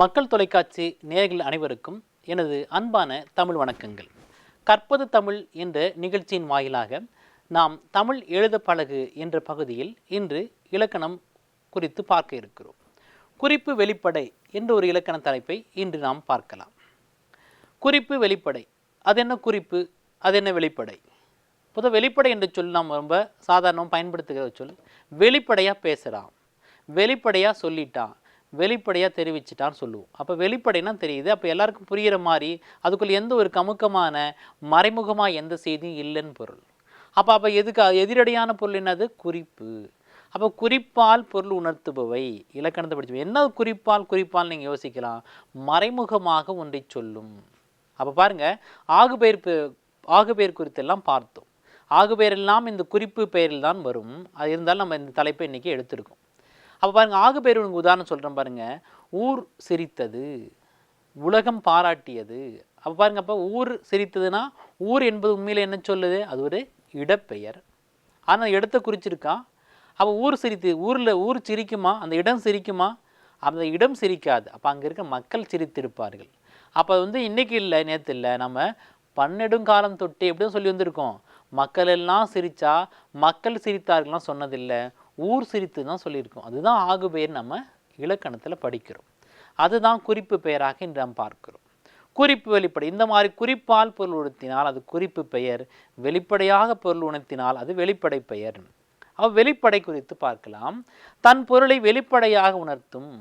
மக்கள் தொலைக்காட்சி நேயர்கள் அனைவருக்கும் எனது அன்பான தமிழ் வணக்கங்கள். கற்பது தமிழ் என்ற நிகழ்ச்சியின் வாயிலாக நாம் தமிழ் எழுத பழகு என்ற பகுதியில் இன்று இலக்கணம் குறித்து பார்க்க இருக்கிறோம். குறிப்பு வெளிப்படை என்ற ஒரு இலக்கண தலைப்பை இன்று நாம் பார்க்கலாம். குறிப்பு வெளிப்படை. அது என்ன குறிப்பு? அது என்ன வெளிப்படை? பொதுவாக வெளிப்படை என்ற சொல் நாம் ரொம்ப சாதாரணமாக பயன்படுத்துகிற சொல். வெளிப்படையாக பேசுகிறான் வெளிப்படையாக சொல்லிட்டான். வெளிப்படையாக தெரிவிச்சிட்டான்னு சொல்லுவோம். அப்போ வெளிப்படைனா தெரியுது? அப்போ எல்லாருக்கும் புரிகிற மாதிரி அதுக்குள்ளே எந்த ஒரு கமுக்கமான மறைமுகமாக எந்த செய்தியும் இல்லைன்னு பொருள். அப்போ அப்போ எதுக்கு எதிரடியான பொருள் என்னது? குறிப்பு. அப்போ குறிப்பால் பொருள் உணர்த்துபவை. இலக்கணத்தை படிச்சு என்ன குறிப்பால் குறிப்பால் நீங்கள் யோசிக்கலாம். மறைமுகமாக ஒன்றை சொல்லும். அப்போ பாருங்கள் ஆகுபெயர் ஆகுபெயர் குறித்தெல்லாம் பார்த்தோம். ஆகுபெயர் எல்லாம் இந்த குறிப்பு பெயரில் தான் வரும். அது இருந்தாலும் நம்ம இந்த தலைப்பை இன்னைக்கு எடுத்திருக்கோம். அப்போ பாருங்கள் ஆகுபெயர் உங்களுக்கு உதாரணம் சொல்கிறேன் பாருங்கள் ஊர் சிரித்தது உலகம் பாராட்டியது. அப்போ பாருங்க அப்போ ஊர் சிரித்ததுன்னா ஊர் என்பது உண்மையில் என்ன சொல்லுது? அது ஒரு இடப்பெயர். ஆனால் இடத்தை குறிச்சிருக்கான் அப்போ ஊர் சிரித்து ஊரில் ஊர் சிரிக்குமா? அந்த இடம் சிரிக்குமா? அந்த இடம் சிரிக்காது. அப்போ அங்கே இருக்க மக்கள் சிரித்திருப்பார்கள். அப்போ அது வந்து இன்றைக்கி இல்லை நேற்று இல்லை. நம்ம பன்னெடுங்காலம் தொட்டு எப்படியும் சொல்லி வந்திருக்கோம். மக்கள் எல்லாம் சிரித்தா மக்கள் சிரித்தார்கள்லாம் சொன்னதில்லை. ஊர் சிரித்து தான் சொல்லியிருக்கோம். அதுதான் ஆகுபெயர் நம்ம இலக்கணத்தில் படிக்கிறோம். அதுதான் குறிப்பு பெயராக இன்று நாம் பார்க்கிறோம். குறிப்பு வெளிப்படை இந்த மாதிரி குறிப்பால் பொருள் உணர்த்தினால் அது குறிப்பு பெயர் வெளிப்படையாக பொருள் உணர்த்தினால் அது வெளிப்படை பெயர். அவ் வெளிப்படை குறித்து பார்க்கலாம். தன் பொருளை வெளிப்படையாக உணர்த்தும்.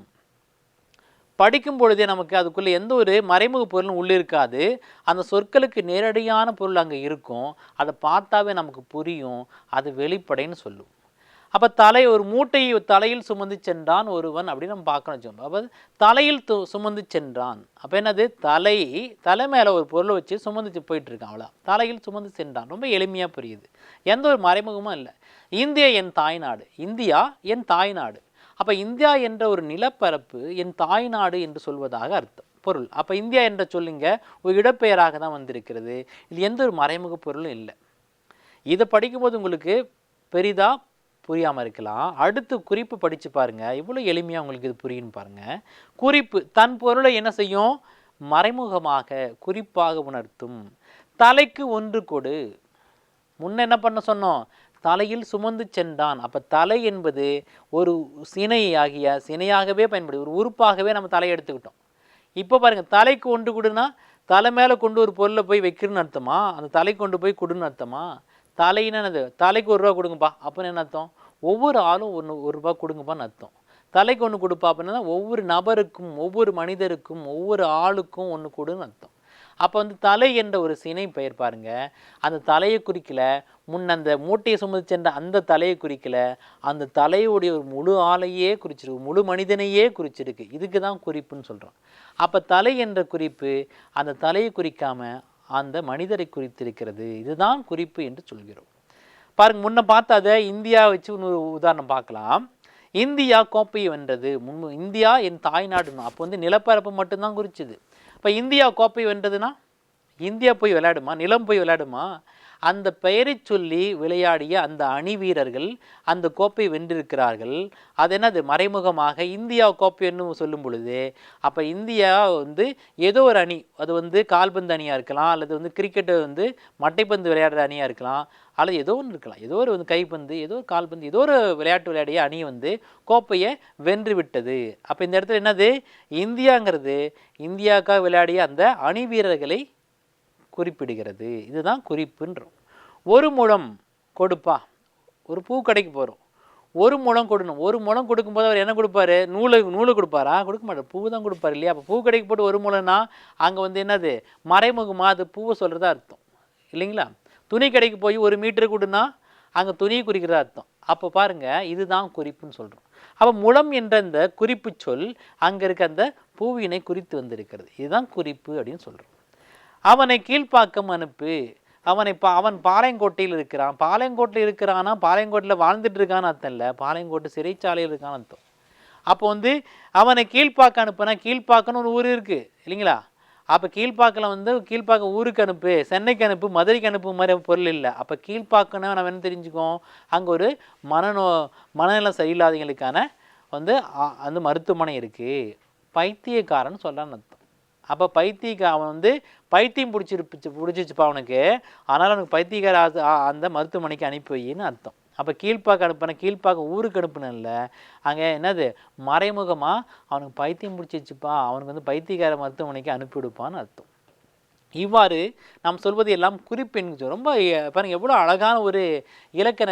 படிக்கும் பொழுதே நமக்கு அதுக்குள்ளே எந்த ஒரு மறைமுக பொருளும் உள்ளே இருக்காது. அந்த சொற்களுக்கு நேரடியான பொருள் அங்கே இருக்கும். அதை பார்த்தாவே நமக்கு புரியும். அது வெளிப்படைன்னு சொல்லும். அப்போ தலை ஒரு மூட்டையை தலையில் சுமந்து சென்றான் ஒருவன் அப்படின்னு நம்ம பார்க்கணும் வச்சுக்கோங்க. அப்போ தலையில் து சுமந்து சென்றான். அப்போ என்னது? தலை தலை மேலே ஒரு பொருளை வச்சு சுமந்து போயிட்டுருக்கான் அவ்வளோ தலையில் சுமந்து சென்றான். ரொம்ப எளிமையாக புரியுது. எந்த ஒரு மறைமுகமும் இல்லை. இந்தியா என் தாய்நாடு இந்தியா என் தாய்நாடு அப்போ இந்தியா என்ற ஒரு நிலப்பரப்பு என் தாய்நாடு என்று சொல்வதாக அர்த்தம். பொருள். அப்போ இந்தியா என்ற சொல்லுங்க ஒரு இடப்பெயராக தான் வந்திருக்கிறது. இது எந்த ஒரு மறைமுக பொருளும் இல்லை. இதை படிக்கும்போது உங்களுக்கு பெரிதாக புரியாமல் இருக்கலாம். அடுத்து குறிப்பு படித்து பாருங்கள் இவ்வளோ எளிமையாக உங்களுக்கு இது புரியுன்னு பாருங்கள் குறிப்பு தன் பொருளை என்ன செய்யும்? மறைமுகமாக குறிப்பாக உணர்த்தும். தலைக்கு ஒன்று கொடு. முன்ன என்ன பண்ண சொன்னோம்? தலையில் சுமந்து சென்றான். அப்போ தலை என்பது ஒரு சினை ஆகிய சினையாகவே பயன்படுது. ஒரு உறுப்பாகவே நம்ம தலையை எடுத்துக்கிட்டோம். இப்போ பாருங்கள் தலைக்கு ஒன்று கொடுனா தலை மேலே கொண்டு ஒரு பொருளை போய் வைக்கிறன்னு அர்த்தமா? அந்த தலை கொண்டு போய் கொடுன்னு அர்த்தமா? தலைன்னு என்னது? தலைக்கு ஒரு ரூபா கொடுங்கப்பா. அப்படின்னு என்ன அர்த்தம்? ஒவ்வொரு ஆளும் ஒன்று ஒரு ரூபா கொடுங்கப்பான்னு அர்த்தம். தலைக்கு ஒன்று கொடுப்பா அப்படின்னா ஒவ்வொரு நபருக்கும் ஒவ்வொரு மனிதருக்கும் ஒவ்வொரு ஆளுக்கும் ஒன்று கொடுன்னு அர்த்தம். அப்போ வந்து தலை என்ற ஒரு சினை பெயர் பாருங்க. அந்த தலையை குறிக்கல. முன் அந்த மூட்டையை சுமந்து சென்ற அந்த தலையை குறிக்கல. அந்த தலையுடைய ஒரு முழு ஆளையே குறிச்சிருக்கு. முழு மனிதனையே குறிச்சிருக்கு. இதுக்கு தான் குறிப்புன்னு சொல்கிறோம் அப்போ தலை என்ற குறிப்பு அந்த தலையை குறிக்காமல் அந்த மனிதரை குறித்திருக்கிறது. இதுதான் குறிப்பு என்று சொல்கிறோம். பாருங்க முன்ன பார்த்தாத இந்தியா வச்சு இன்னொரு உதாரணம் பார்க்கலாம். இந்தியா கோப்பையை வென்றது. முன் இந்தியா என் தாய்நாடுன்னு அப்போ வந்து நிலப்பரப்பு மட்டும்தான் குறிச்சிது. இப்போ இந்தியா கோப்பை வென்றதுன்னா இந்தியா போய் விளையாடுமா? நிலம் போய் விளையாடுமா? அந்த பெயரை சொல்லி விளையாடிய அந்த அணி வீரர்கள் அந்த கோப்பை வென்றிருக்கிறார்கள். அது என்னது? மறைமுகமாக இந்தியா கோப்பைன்னு சொல்லும் பொழுது அப்போ இந்தியா வந்து ஏதோ ஒரு அணி அது வந்து கால்பந்து அணியாக இருக்கலாம் அல்லது வந்து கிரிக்கெட்டு வந்து மட்டைப்பந்து விளையாடுற அணியாக இருக்கலாம் அல்லது ஏதோ ஒன்று இருக்கலாம். ஏதோ ஒரு வந்து கைப்பந்து ஏதோ ஒரு கால்பந்து ஏதோ ஒரு விளையாட்டு விளையாடிய அணி வந்து கோப்பையை வென்று விட்டது. அப்போ இந்த இடத்துல என்னது? இந்தியாங்கிறது இந்தியாவுக்காக விளையாடிய அந்த அணி வீரர்களை குறிப்பிடுகிறது. இதுதான் குறிப்புன்றோம். ஒரு முழம் கொடுப்பா. ஒரு பூ கடைக்கு போகிறோம் ஒரு முழம் கொடுக்கணும் ஒரு முழம் கொடுக்கும்போது அவர் என்ன கொடுப்பாரு? நூலை நூலை கொடுப்பாரா? கொடுக்க மாட்டார். பூ தான் கொடுப்பாரு இல்லையா? அப்போ பூ கடைக்கு போட்டு ஒரு முழம்னா அங்கே வந்து என்னது? மறைமுகமாக அது பூவை சொல்கிறதா அர்த்தம். இல்லைங்களா? துணி கடைக்கு போய் ஒரு மீட்டர் கொடுனா அங்கே துணியை குறிக்கிறதா அர்த்தம். அப்போ பாருங்கள் இதுதான் குறிப்புன்னு சொல்கிறோம் அப்போ முழம் என்ற அந்த குறிப்பு சொல் அங்கே இருக்க அந்த பூவினை குறித்து வந்திருக்கிறது. இதுதான் குறிப்பு அப்படின்னு சொல்கிறோம் அவனை கீழ்ப்பாக்கம் அனுப்பு. அவனை பா அவன் பாளையங்கோட்டையில் இருக்கிறான். பாளையங்கோட்டையில் இருக்கிறானா? பாளையங்கோட்டையில் வாழ்ந்துட்டு இருக்கான்னு அர்த்தம் இல்லை. பாளையங்கோட்டை சிறைச்சாலையில் இருக்கான்னு அர்த்தம். அப்போ வந்து அவனை கீழ்ப்பாக்க அனுப்புனா கீழ்ப்பாக்கன்னு ஒரு ஊர் இருக்குது இல்லைங்களா? அப்போ கீழ்ப்பாக்கில் வந்து கீழ்ப்பாக்க ஊருக்கு அனுப்பு சென்னைக்கு அனுப்பு மதுரைக்கு அனுப்பு மாதிரி பொருள் இல்லை. அப்போ கீழ்ப்பாக்கன்னு நம்ம என்ன தெரிஞ்சுக்கோம் அங்கே ஒரு மனநோ மனநலம் சரியில்லாதவங்களுக்கான வந்து அ- அந்த மருத்துவமனை இருக்குது பைத்தியக்காரன் சொல்கிறான்னு அர்த்தம். அப்போ பைத்தியக்கா அவன் வந்து பைத்தியம் பிடிச்சிருப்பிச்சு பிடிச்சிச்சுப்பா அவனுக்கு. அதனால் அவனுக்கு பைத்தியக்கார அந்த மருத்துவமனைக்கு அனுப்பி வையின்னு அர்த்தம். அப்போ கீழ்ப்பாக்கு அனுப்பின கீழ்ப்பாக்க ஊருக்கு அனுப்புனல அங்கே என்னது? மறைமுகமாக அவனுக்கு பைத்தியம் பிடிச்சிச்சுப்பா அவனுக்கு வந்து பைத்தியக்கார மருத்துவமனைக்கு அனுப்பிவிடுப்பான்னு அர்த்தம். இவ்வாறு நாம் சொல்வது எல்லாம் குறிப்பெண் ரொம்ப பாருங்கள் எவ்வளோ அழகான ஒரு இலக்கண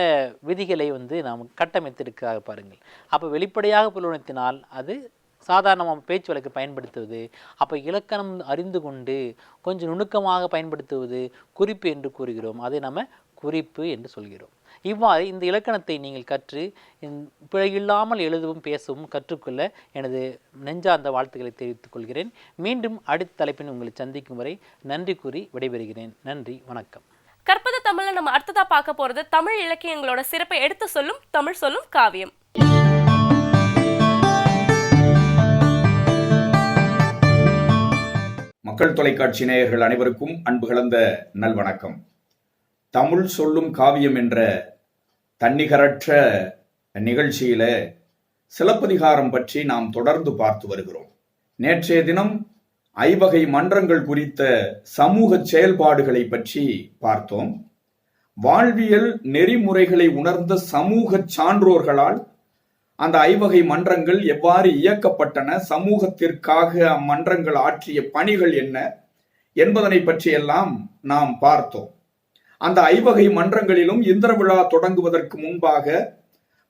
விதிகளை வந்து நாம் கட்டமைத்திருக்கிறார் பாருங்கள். அப்போ வெளிப்படையாக புலனத்தினால் அது சாதாரணமாக பேச்சு வழக்கு பயன்படுத்துவது அப்போ இலக்கணம் அறிந்து கொண்டு கொஞ்சம் நுணுக்கமாக பயன்படுத்துவது குறிப்பு என்று கூறுகிறோம். அதை நம்ம குறிப்பு என்று சொல்கிறோம். இவ்வாறு இந்த இலக்கணத்தை நீங்கள் கற்று பிழையில்லாமல் எழுதவும் பேசவும் கற்றுக்கொள்ள எனது நெஞ்சார்ந்த வாழ்த்துக்களை தெரிவித்துக் கொள்கிறேன். மீண்டும் அடுத்த தலைப்பின் உங்களை சந்திக்கும் வரை நன்றி கூறி விடைபெறுகிறேன். நன்றி வணக்கம். கற்பது தமிழை நம்ம அடுத்ததாக பார்க்க போகிறது தமிழ் இலக்கியங்களோட சிறப்பை எடுத்து சொல்லும் தமிழ் சொல்லும் காவியம். மக்கள் தொலைக்காட்சி நேயர்கள் அனைவருக்கும் அன்பு கலந்த நல்வணக்கம். தமிழ் சொல்லும் காவியம் என்ற தன்னிகரற்ற நிகழ்ச்சியில சிலப்பதிகாரம் பற்றி நாம் தொடர்ந்து பார்த்து வருகிறோம். நேற்றைய தினம் ஐவகை மன்றங்கள் குறித்த சமூக செயல்பாடுகளை பற்றி பார்த்தோம். வாழ்வியல் நெறிமுறைகளை உணர்ந்த சமூக சான்றோர்களால் அந்த ஐவகை மன்றங்கள் எவ்வாறு இயக்கப்பட்டன? சமூகத்திற்காக அம்மன்றங்கள் ஆற்றிய பணிகள் என்ன? என்பதனை பற்றியெல்லாம் நாம் பார்த்தோம். அந்த ஐவகை மன்றங்களிலும் இந்திர விழா தொடங்குவதற்கு முன்பாக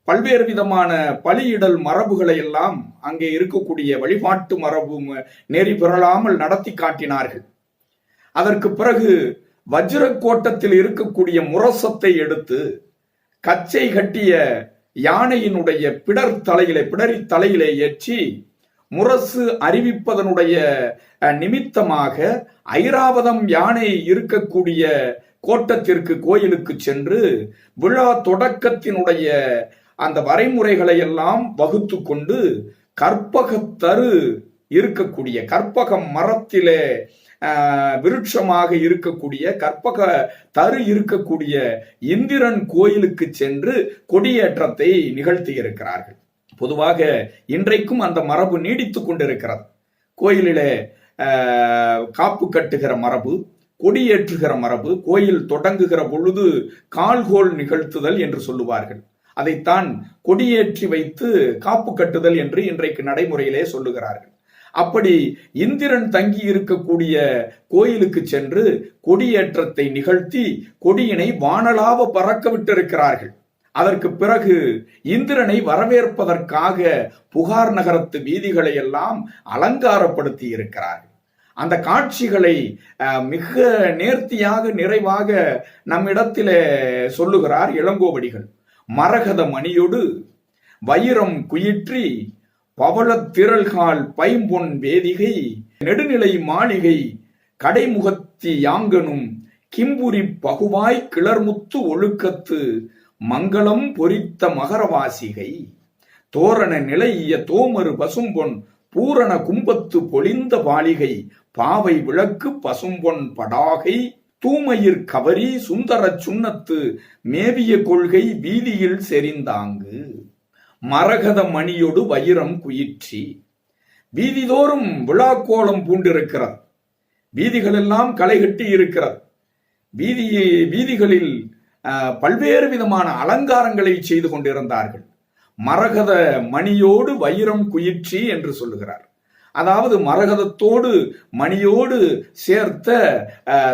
பல்வேறு விதமான பலியிடல் மரபுகளை எல்லாம் அங்கே இருக்கக்கூடிய வழிபாட்டு மரபு நெறி பெறலாமல் நடத்தி காட்டினார்கள். அதற்கு பிறகு வஜ்ரக்கோட்டத்தில் இருக்கக்கூடிய முரசத்தை எடுத்து கச்சை கட்டிய யானையினுடைய பிடர் தலையிலே பிடரி தலையிலே ஏற்றி முரசு அறிவிப்பதனுடைய நிமித்தமாக ஐராவதம் யானை இருக்கக்கூடிய கோட்டத்திற்கு கோயிலுக்கு சென்று விழா தொடக்கத்தினுடைய அந்த வரைமுறைகளை எல்லாம் வகுத்து கொண்டு கற்பகத்தரு இருக்கக்கூடிய கற்பக மரத்திலே விருட்சமாக இருக்கக்கூடிய கற்பக தரு இருக்கக்கூடிய இந்திரன் கோயிலுக்கு சென்று கொடியேற்றத்தை நிகழ்த்தி இருக்கிறார்கள் பொதுவாக இன்றைக்கும் அந்த மரபு நீடித்து கொண்டிருக்கிறது. கோயிலிலே காப்பு கட்டுகிற மரபு கொடியேற்றுகிற மரபு கோயில் தொடங்குகிற பொழுது கால்கோல் நிகழ்த்துதல் என்று சொல்லுவார்கள். அதைத்தான் கொடியேற்றி வைத்து காப்பு கட்டுதல் என்று இன்றைக்கு நடைமுறையிலே சொல்லுகிறார்கள். அப்படி இந்திரன் தங்கி இருக்கக்கூடிய கோயிலுக்கு சென்று கொடியேற்றத்தை நிகழ்த்தி கொடியினை வானலாவ பறக்க விட்டிருக்கிறார்கள். அதற்கு பிறகு இந்திரனை வரவேற்பதற்காக புகார் நகரத்து வீதிகளை எல்லாம் அலங்காரப்படுத்தி இருக்கிறார்கள் அந்த காட்சிகளை அஹ், மிக நேர்த்தியாக நிறைவாக நம்மிடத்திலே சொல்லுகிறார் இளங்கோவடிகள். மரகத மணியோடு வைரம் குயிற்றி பவளத் திரள்கால் பைம்பொன் வேதிகை நெடுநிலை மாளிகை கடைமுகத்தி யாங்கனும் கிம்புரி பகுவாய் கிளர்முத்து ஒழுக்கத்து மங்களம் பொறித்த மகரவாசிகை. தோரண நிலைய தோமரு பசும்பொன் பூரண கும்பத்து பொழிந்த பாலிகை பாவை விளக்கு பசும்பொன் படாகை தூமயிர் கவரி சுந்தரச் சுண்ணத்து மேவிய கொள்கை வீதியில் செறிந்தாங்கு. மரகத மணியொடு வைரம் குயிற்றி. வீதிதோறும் விழாக்கோலம் பூண்டிருக்கிறது. வீதிகளெல்லாம் களை கட்டி இருக்கிறது. வீதி வீதிகளில் பல்வேறு விதமான அலங்காரங்களை செய்து கொண்டிருந்தார்கள். மரகத மணியோடு வைரம் குயிற்றி என்று சொல்லுகிறார். அதாவது மரகதத்தோடு மணியோடு சேர்த்த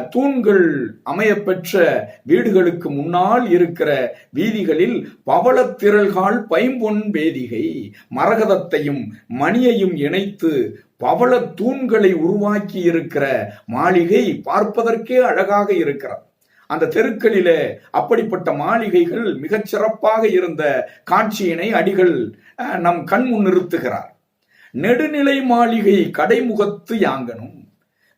தூண்கள் அமையப்பெற்ற வீடுகளுக்கு முன்னால் இருக்கிற வீதிகளில் பவளத்திரள்கால் பைம்பொன் வேதிகை மரகதத்தையும் மணியையும் இணைத்து பவள தூண்களை உருவாக்கி இருக்கிற மாளிகை பார்ப்பதற்கே அழகாக இருக்கிறார். அந்த தெருக்களிலே அப்படிப்பட்ட மாளிகைகள் மிகச் சிறப்பாக இருந்த காட்சியினை அடிகள் நம் கண் முன் நிறுத்துகிறார் நெடுநிலை மாளிகை கடைமுகத்து யாங்கனும்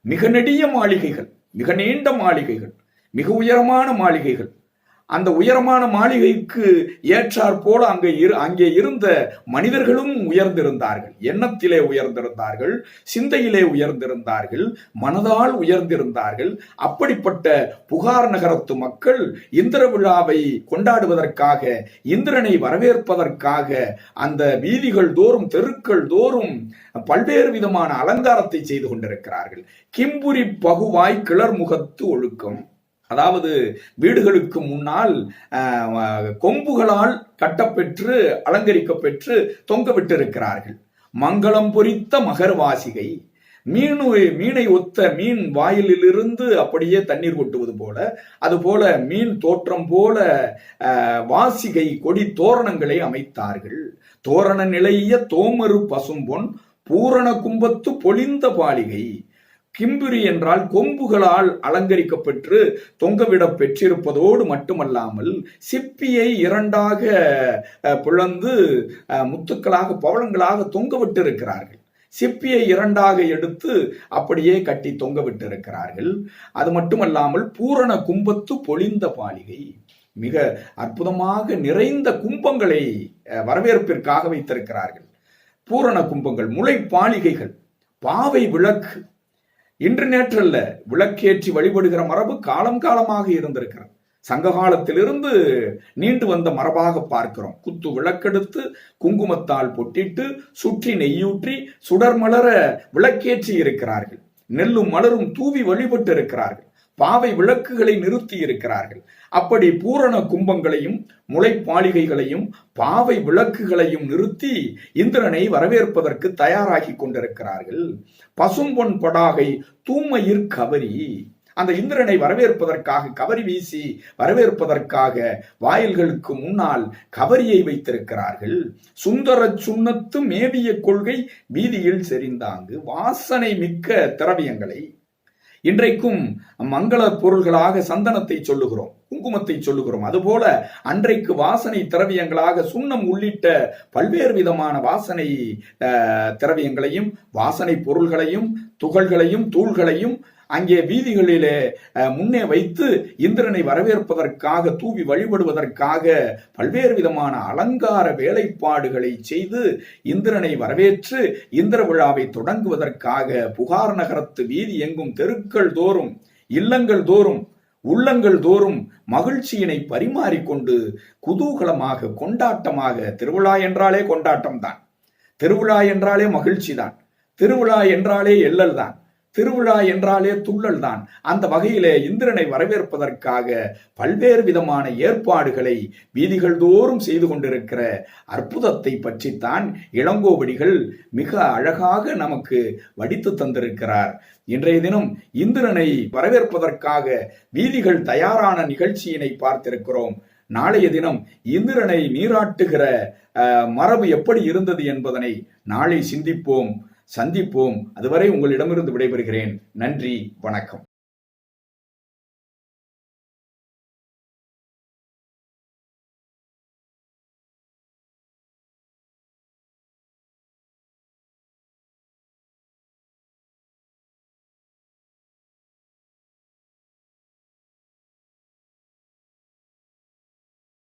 மிக நெடிய மாளிகைகள் மிக நீண்ட மாளிகைகள் மிக உயரமான மாளிகைகள். அந்த உயரமான மாளிகைக்கு ஏற்றாற் போல அங்கே இரு அங்கே இருந்த மனிதர்களும் உயர்ந்திருந்தார்கள். எண்ணத்திலே உயர்ந்திருந்தார்கள் சிந்தையிலே உயர்ந்திருந்தார்கள் மனதால் உயர்ந்திருந்தார்கள். அப்படிப்பட்ட புகார் நகரத்து மக்கள் இந்திர விழாவை கொண்டாடுவதற்காக இந்திரனை வரவேற்பதற்காக அந்த வீதிகள் தோறும் தெருக்கள் தோறும் பல்வேறு விதமான அலங்காரத்தை செய்து கொண்டிருக்கிறார்கள். கிம்புரி பகுவாய் கிளர்முகத்து ஒழுக்கம். அதாவது வீடுகளுக்கு முன்னால் கொம்புகளால் கட்டப்பெற்று அலங்கரிக்கப்பெற்று தொங்கவிட்டிருக்கிறார்கள். மங்களம் பொறித்த மகர்வாசிகை. மீனு மீனை ஒத்த மீன் வாயிலிலிருந்து அப்படியே தண்ணீர் கொட்டுவது போல அதுபோல மீன் தோற்றம் போல வாசிகை கொடி தோரணங்களை அமைத்தார்கள். தோரண நிலைய தோமரு பசும்பொன் பூரண கும்பத்து பொழிந்த பாலிகை. கிம்புரி என்றால் கொம்புகளால் அலங்கரிக்கப்பெற்று தொங்கவிடப் பெற்றிருப்பதோடு மட்டுமல்லாமல் சிப்பியை இரண்டாக பிளந்து முத்துக்களாக பவளங்களாக தொங்கவிட்டிருக்கிறார்கள். சிப்பியை இரண்டாக எடுத்து அப்படியே கட்டி தொங்கவிட்டிருக்கிறார்கள். அது மட்டுமல்லாமல் பூரண கும்பத்து பொழிந்த பாலிகை. மிக அற்புதமாக நிறைந்த கும்பங்களை வரவேற்பிற்காக வைத்திருக்கிறார்கள். பூரண கும்பங்கள் முளை பாலிகைகள் பாவை விளக்கு இன்று நேற்றல்ல விளக்கேற்றி வழிபடுகிற மரபு காலம் காலமாக இருந்திருக்கிறது. சங்க காலத்திலிருந்து நீண்டு வந்த மரபாக பார்க்கிறோம். குத்து விளக்கெடுத்து குங்குமத்தால் பொட்டிட்டு சுற்றி நெய்யூற்றி சுடர் மலர விளக்கேற்றி இருக்கிறார்கள். நெல்லும் மலரும் தூவி வழிபட்டு இருக்கிறார்கள். பாவை விளக்குகளை நிறுத்தி இருக்கிறார்கள். அப்படி பூரண கும்பங்களையும் முளைப்பாளிகைகளையும் பாவை விளக்குகளையும் நிறுத்தி இந்திரனை வரவேற்பதற்கு தயாராகி கொண்டிருக்கிறார்கள். பசும்பொன் படாகை தூமையிற் கவரி. அந்த இந்திரனை வரவேற்பதற்காக கவரி வீசி வரவேற்பதற்காக வாயில்களுக்கு முன்னால் கவரியை வைத்திருக்கிறார்கள். சுந்தர சுண்ணத்து மேவிய கொள்கை வீதியில் செறிந்தாங்கு. வாசனை மிக்க திரவியங்களை இன்றைக்கும் மங்கள பொருள்களாக சந்தனத்தை சொல்லுகிறோம் குங்குமத்தை சொல்லுகிறோம். அதுபோல அன்றைக்கு வாசனை திரவியங்களாக சுண்ணம் உள்ளிட்ட பல்வேறு விதமான வாசனை திரவியங்களையும் வாசனை பொருள்களையும் துகள்களையும் தூள்களையும் அங்கே வீதிகளிலே அஹ், முன்னே வைத்து இந்திரனை வரவேற்பதற்காக தூவி வழிபடுவதற்காக பல்வேறு விதமான அலங்கார வேலைப்பாடுகளை செய்து இந்திரனை வரவேற்று இந்திர விழாவை தொடங்குவதற்காக புகார் நகரத்து வீதி எங்கும் தெருக்கள் தோறும் இல்லங்கள் தோறும் உள்ளங்கள் தோறும் மகிழ்ச்சியினை பரிமாறிக்கொண்டு குதூகலமாக கொண்டாட்டமாக திருவிழா என்றாலே கொண்டாட்டம் தான் திருவிழா என்றாலே மகிழ்ச்சி தான் திருவிழா என்றாலே எல்லல் தான் திருவிழா என்றாலே துள்ளல் தான். அந்த வகையிலே இந்திரனை வரவேற்பதற்காக பல்வேறு விதமான ஏற்பாடுகளை வீதிகள் தோறும் செய்து கொண்டிருக்கிற அற்புதத்தை பற்றித்தான் இளங்கோவடிகள் மிக அழகாக நமக்கு வடித்து தந்திருக்கிறார். இன்றைய தினம் இந்திரனை வரவேற்பதற்காக வீதிகள் தயாரான நிகழ்ச்சியினை பார்த்திருக்கிறோம். நாளைய தினம் இந்திரனை நீராட்டுகிற அஹ், மரபு எப்படி இருந்தது என்பதனை நாளை சிந்திப்போம். சந்திப்போம். அதுவரை உங்களிடமிருந்து விடைபெறுகிறேன். நன்றி வணக்கம்.